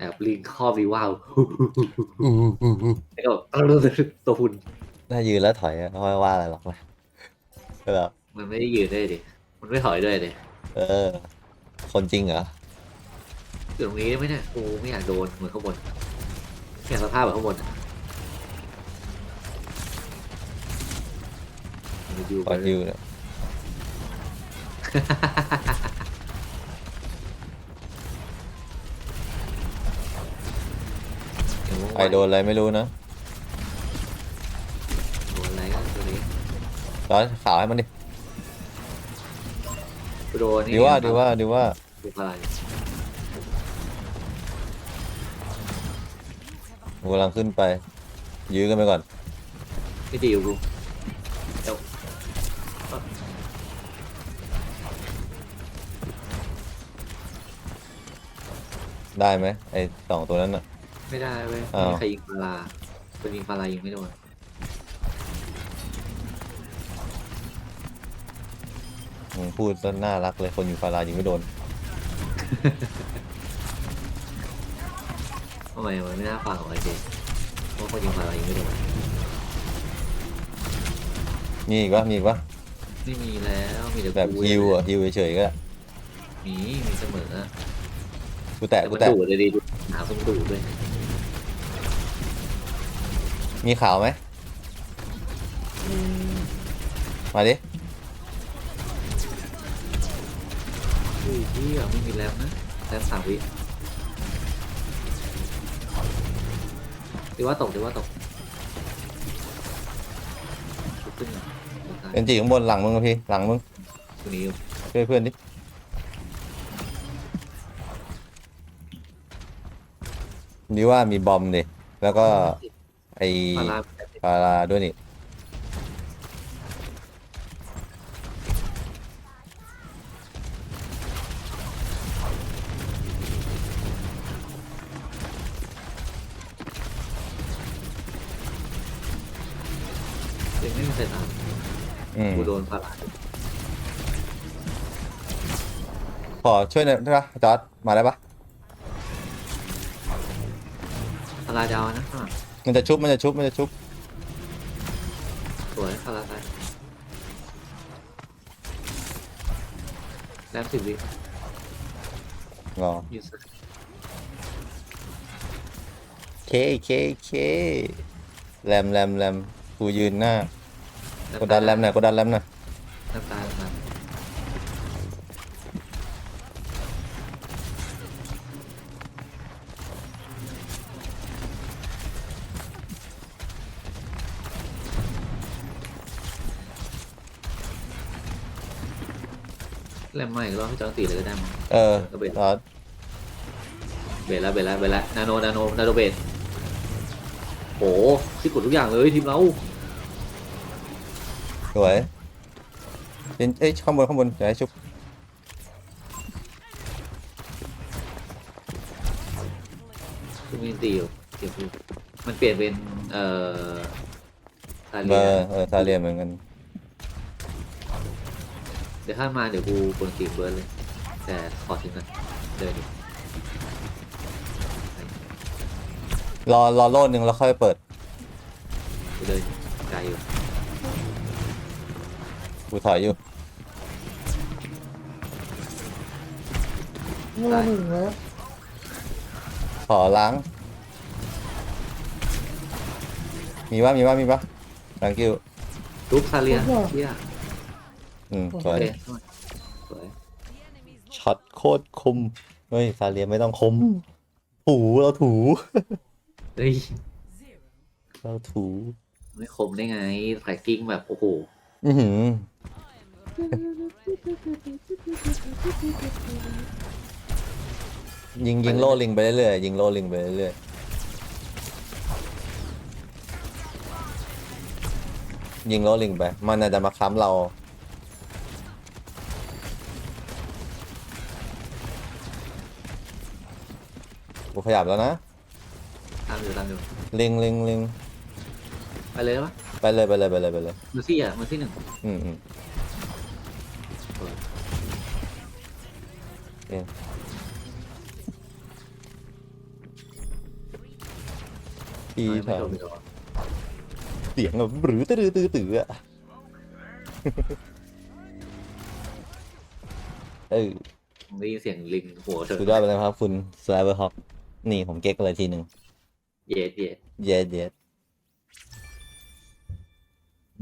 แอบลิงข้อวิวาวอืออืออือแล้วก็ตัวหุ่นน่ายืนแล้วถอยอะไม่ว่าอะไรหรอกนะก็แบบมันไม่ได้ยืนด้วยดิมันไม่ถอยด้วยดิเออ คนจริงเหรออยู่ตรงนี้ได้ไหมเนี่ยกูไม่อยากโดนเหมือนข้างบนไม่อยากสภาพแบบข้างบนอะมันอยู่ก่อนยื นเนี่ยใครโดนอะไรไม่รู้นะโดนอะไรก็ตัวนี้ร้อนขาวให้มันดิกูโดนนี่ดีว่าดีว่าดีว่าดูอะไรกูกำลังขึ้นไป ยื้อกันไปก่อน ไม่ดีอยู่กูเดี๋ยวได้ไหมไอ้สองตัวนั้นอะ ไม่ได้เว้ยอ้าว มีใครยิงปลาลาคนยิงปลาลายิงไม่โดนมึงพูดซะน่ารักเลยคนอยู่ฟารายิงไม่โดน ทำไมมันไม่น่าฟังของไอเจเพราะคนยิงปลาลายิงไม่โดนมีอีกปะมีอีกปะไม่มีแล้วมีแต่แบบกูฮิวอะฮิวเฉยๆก็ได้มีมีเสมอกูแตะแต่กูมันแตะดูดเลยดิดูหนาวต้องดูดด้วย มีข่าวไหมมาดิอุ้ยพี่อะไม่มีแล้วนะแล้วสามวิดีว่าตกดีว่าตกลุกขึ้นอะเป็นจีข้างบนหลังมึงอะพี่หลังมึงตัวนี้อยู่ช่วยเพื่อนดินี่ว่ามีบอมดิแล้วก็ ไอปลาลาปาราด้วยนี่ยังไม่มีเสร็จอะอืมกูโดนปลาลาขอช่วยหน่อยได้ปะจอร์ดมาได้ปะปลาลาดาวนะข้างหลัง มันจะชุบมันจะชุบมันจะชุบสวยปลาลาตายแล้วสิบวิงอยูสเคเคเคแรมแรมแรมกูยืนหน้ากดดันแรมหน่อยกดดันแรมหน่อย เล่มใหม่อีกรอบให้จอร์ตีเลยก็ได้มั้ง เออก็เป็นจอร์ดเบรแล้วเบรแล้วเบรแล้วนาโนนาโนนาโนเบรโอ้ที่กดทุกอย่างเลยทีมเรา สวยเป็นเอ้ยข้างบนข้างบนอย่าให้ชุบทุกมิติอยู่เก็บอยู่มันเปลี่ยนเป็น เอ่อซาเอเลียอเออซาเลียเหมือนกันเดี๋ยวถ้ามาเดี๋ยวกูกดตีเบิร์ดเลย แต่ขอถึงกันเดินดิรอรอโลดหนึ่งแล้วค่อยเปิดกูเดินไกลอยู่กูถอยอยู่โง่หนึ่งแล้วขอล้าง มีว่ามีว่ามีปะ thank you ลุกซาเลียเชี่ย อืมสโอวยเคสวยช็อตโคตรคมเฮ้ยซาเลียไม่ต้องคม ถูเราถู เฮ้ยเราถู ไม่คมได้ไงแท็กกิ้งแบบโอ้โหอือหือยิงยิงโล่ลิงไปเรื่อยๆยิงโล่ลิงไปเรื่อยๆยิงโล่ลิงไป มันอาจจะมาค้ำเรา กูขยับแล้วนะตามอยู่ตามอยู่ลิงลิงลิงไปเลยปะไปเลยไปเลยไปเลยไปเลยมือซี่อะมือซี่หนึ่งอืมอืมโอเคเปีไม่ถอโดนนไม่โดนเสียงแบบหรือตื้อตื้อตื้ออะ เออผมได้ยินเสียงลิงหัวเธอสุดยอดไปเลยครับ คุณสไลเวอร์ฮอก นี่ผมเก๊กเลยทีหนึ่งเย็ดเย็ดเย็ดเย็ด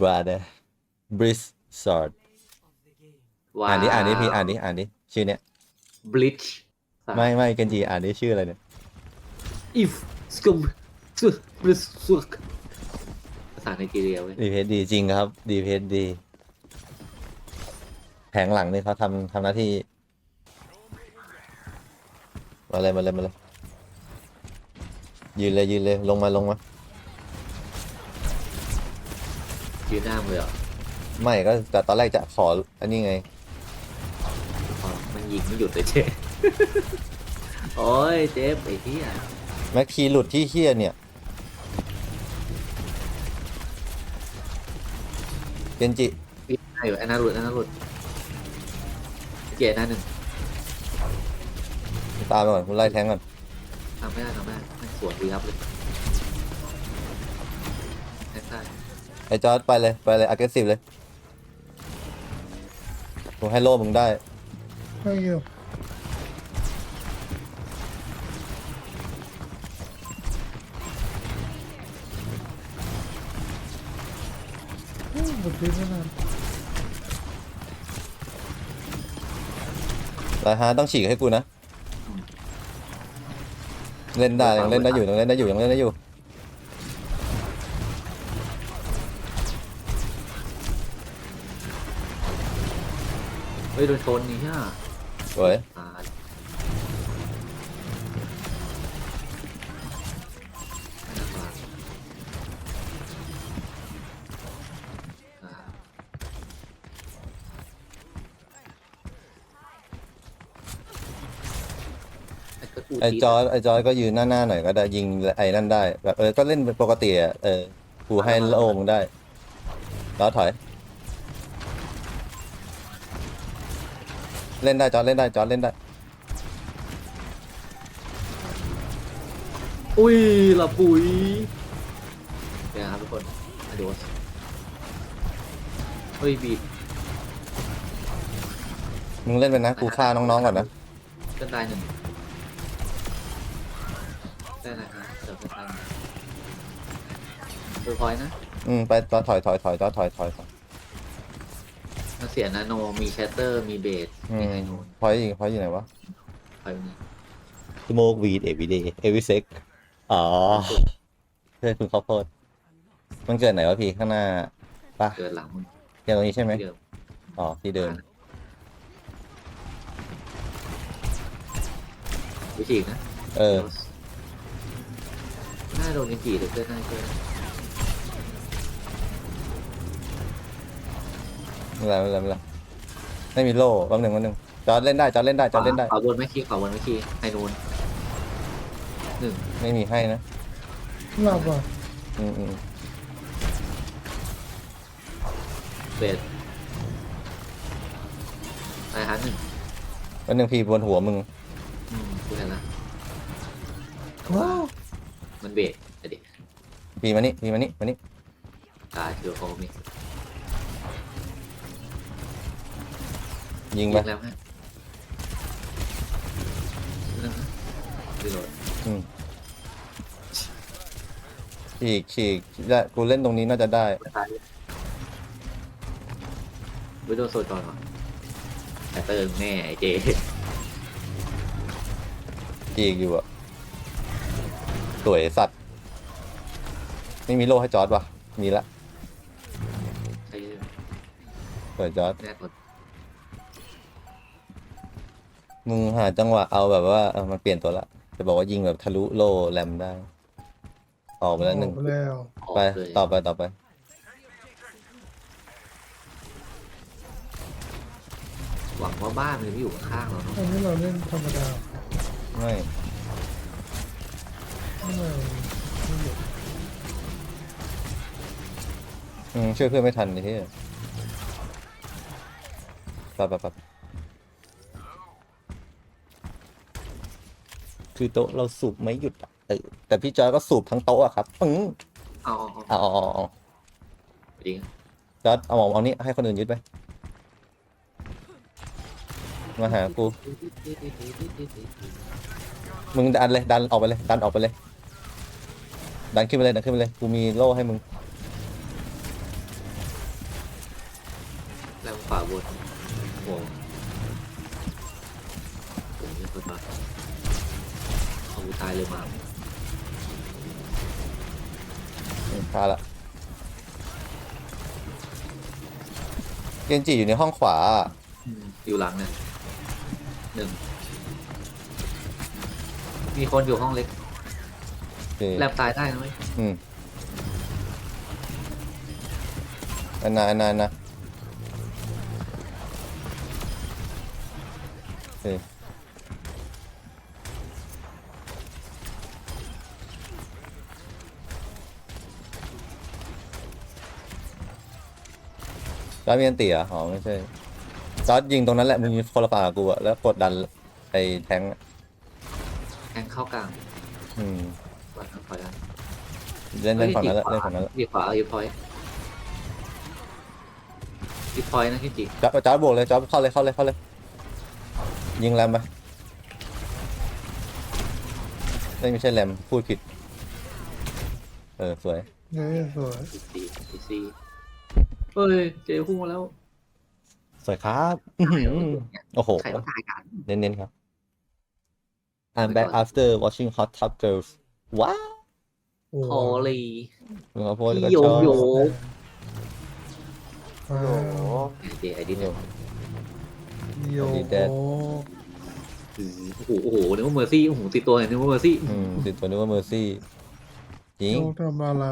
brother brisk sword ว้าวอ่านดิอ่านดิพี่อ่านดิอ่านดิชื่อเนี้ยบลิชไม่ไม่เกันจีอ่านดิชื่ออะไรเนี่ยอิฟสกุมสุบลิสสุกภาษาไนจีเรียเว้ยดีเพจดีจริงครับ ดีเพจดี แผงหลังนี่เขาทำทำหน้าที่ มาเลยมาเลยมาเลย ยืนเลยยืนเลยลงมาลงมา ยืนหน้ามือเหรอไม่ก็แต่ตอนแรกจะขออันนี้ไง อ๋อมันยิงไม่หยุดเลยเจ๊ โอ้ยเจ๊ไอ้ที่อะแม็กคีหลุดที่เฮี้ยเนี่ยเกนจิพี่หน้าอยู่ไอ้หน้าหลุดไอ้หน้าหลุดเจ๊หน้าหนึ่งตามไปก่อนคุณไล่แทงก่อนทำไม่ได้ทำไม่ได้มันส วนดีครับเลยแท็กได้ไอ้จอร์ดไปเลยไปเลย aggressive เลยผมให้โล่มึงได้ Thank you. โอ้บทดีไม่นานลายฮาต้องฉีกให้กูนะ เล่นได้ยังเล่นได้อยู่ยังเล่นได้อยู่ยังเล่นได้อยู่เฮ้ยโดนชนนี่ฮะสวยตาย กระกูไอ้จอร์ดไอ้จอร์ดก็ยืนหน้าๆหน่อยก็ได้ยิงไอ้นั่นได้แบบเออก็เล่นเป็นปกติอะเออกูให้โล่มึงได้จอร์ดถอย เล่นได้จอร์ดเล่นได้จอร์ดเล่นได้ อุ้ยละปุ๋ยเดี๋ยวนะครับทุกคนมาดูเฮ้ยบีบมึงเล่นไปนะกูฆ่าน้องๆก่อนนะเส้นตายหนึ่ง ได้นะครับเสิร์ฟเส้นตายหนึ่งเบอร์พอยต์นะอืมไปจอร์ดถอยถอยถอยจอร์ดถอยถอยถอยมันเสียนาโนมีแชตเตอร์มีเบสอืมีมไฮโนนพอยยิงพอยอยู่ไหนวะพอยต์นี้ smoke weed every day every sec อ๋อเพื่อนคุณข้าวโพดมันเกิดไหนวะพี่ข้างหน้าปะเกิดหลังมึงเกิดตรงนี้ใช่ไหมที่เดิมอ๋อ ที่เดิมวิธีนะ เออห น้าโดนกันจีเลยเพื่อนหน้าเพื่อนไม่เป็นไรไม่เป็นไรไม่เป็นไรไม่มีโล่แป๊บหนึ่งแป๊บหนึ่งจอร์ดเล่นได้จอร์ดเล่นได้จอร์ดเล่นได้ ขวาบนไม่ขี้ขวาบนไม่ขี้ไฮโนนหนึ่งไม่มีให้นะหลับอะอืมอืมเบสไอฮันหนึ่งแป๊บหนึ่งพี่บนหัวมึงอืมกูเห็นละว้าว มันเบสไอเด็กพี่มานี่พี่มานี่มานี่ตายเดี๋ยวเขามียิงยิงไปแล้วฮะนั่นนะรีโหลดอืมฉีกฉีกได้กูเล่นตรงนี้น่าจะได้ตายวิโดโซจอนวะแต่เติมแน่ไอเจฉีกอยู่อะ สวยสัตว์ ไม่มีโล่ให้จอร์ดวะมีละใช่สวยจอร์ดแน่กดมึงหาจังหวะเอาแบบว่าเออมันเปลี่ยนตัวละ จะบอกว่ายิงแบบทะลุโล่แรมได้ ออกไปแล้วหนึ่งออกแล้วออกไปเลยต่อไปต่อไป หวังว่าบ้านมันจะไม่อยู่ข้างเราเนาะอันนี้เราเล่นธรรมดาไม่ไม่ไม่หยุด อืมช่วยเพื่อนไม่ทันนี่ที่ไปไปไปคือโต๊ะเราสูบไม่หยุดอะเออแต่พี่จอยก็สูบทั้งโต๊ะอะครับปึ้งเอาเอาเอาเอาเอาเอาเอาจริงจอร์ดเอาหมอเอานี้ให้คนอื่นยึดไป มาหากูมึงดันเลยดันออกไปเลย ดันออกไปเลย ดันขึ้นไปเลยดันขึ้นไปเลยกูมีโล่ให้มึงแล้วขวาบนโอ้โหโอ้โหนี่คนมาเอากูตายเลยมาพาละเกนจิอยู่ในห้องขวา อืมอยู่หลังเนี่ยหนึ่งมีคนอยู่ห้องเล็ก โอเคแลบตายได้นะเว้ยอืมอันนาอันนาอันนาโอเคจอร์ดมีอันตีเหรออ๋อไม่ใช่จอร์ดยิงตรงนั้นแหละมึงยิงคนละฝั่งกับกูอะแล้วกดดันไอ้แทงค์อะแทงเข้ากลาง อืม ก่อนนะขอยัน เล่นเล่นฝั่งนั้นแหละเล่นฝั่งนั้นแหละดีขวาเอาอยู่พอยดีพอยนะที่จริงจอร์ดจอร์ดบวกเลยจอร์ดเข้าเลยเข้าเลยเข้าเลย ยิงแรมไปไม่ไม่ใช่แรมพูดผิด เออสวยเฮ้ยสวยอีซีอีซีเฮ้ยเจพุ่งมาแล้วสวยครับอื้อหือโอ้โห ใครมาถ่ายกัน เน้นๆครับ I'm back after watching Hot Tub Girls ว้าว โอ้โฮลีลุงข้าวโพดก็โยชอบโย่ว้าวเจไอดินเนี่ยโยดีแดดโอ้โอ้โหโอ้โหนึกว่าเมอร์ซี่โอ้โหติดตัวนึกว่าเมอร์ซี่อืมติดตัวนึกว่าเมอร์ซี่จริง โยทำอะไร